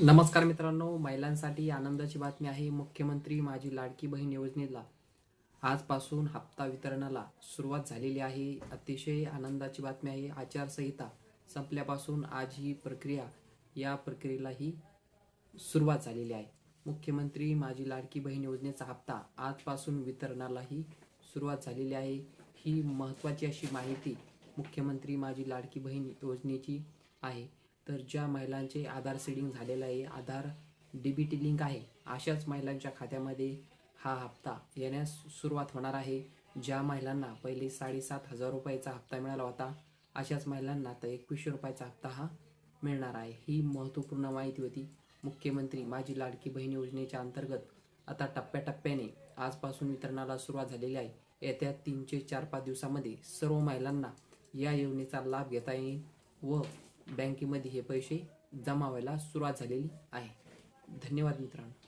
नमस्कार मित्रांनो महिलांसाठी आनंदाची बातमी आहे मुख्यमंत्री माझी लाडकी बहीण योजनेला. आजपासून हप्ता वितरणाला सुरुवात झालेली आहे. अतिशय आनंदाची बातमी आहे. आचारसंहिता संपल्यापासून आज ही प्रक्रिया या प्रक्रियेलाही सुरुवात झालेली आहे. मुख्यमंत्री माझी लाडकी बहीण योजनेचा हप्ता आजपासून वितरणालाही सुरुवात झालेली आहे. ही महत्त्वाची अशी माहिती मुख्यमंत्री माझी लाडकी बहीण योजनेची आहे. तर ज्या महिलांचे आधार सीडिंग झालेलं आहे Aadhaar D B T link आहे अशाच महिलांच्या खात्यामध्ये हा हप्ता येण्यास सुरुवात होणार आहे. ज्या महिलांना पहिले साडेसात हजार रुपयाचा हप्ता मिळाला होता अशाच महिलांना आता एकवीसशे रुपयाचा हप्ता हा मिळणार आहे. ही महत्त्वपूर्ण माहिती होती. मुख्यमंत्री माझी लाडकी बहीण योजनेच्या अंतर्गत आता टप्प्याटप्प्याने आजपासून वितरणाला सुरुवात झालेली आहे. येत्या तीन ते चार पाच दिवसामध्ये सर्व महिलांना या योजनेचा लाभ घेता येईल व बँकेमध्ये हे पैसे जमा व्हायला सुरुवात झालेली आहे. धन्यवाद मित्रांनो.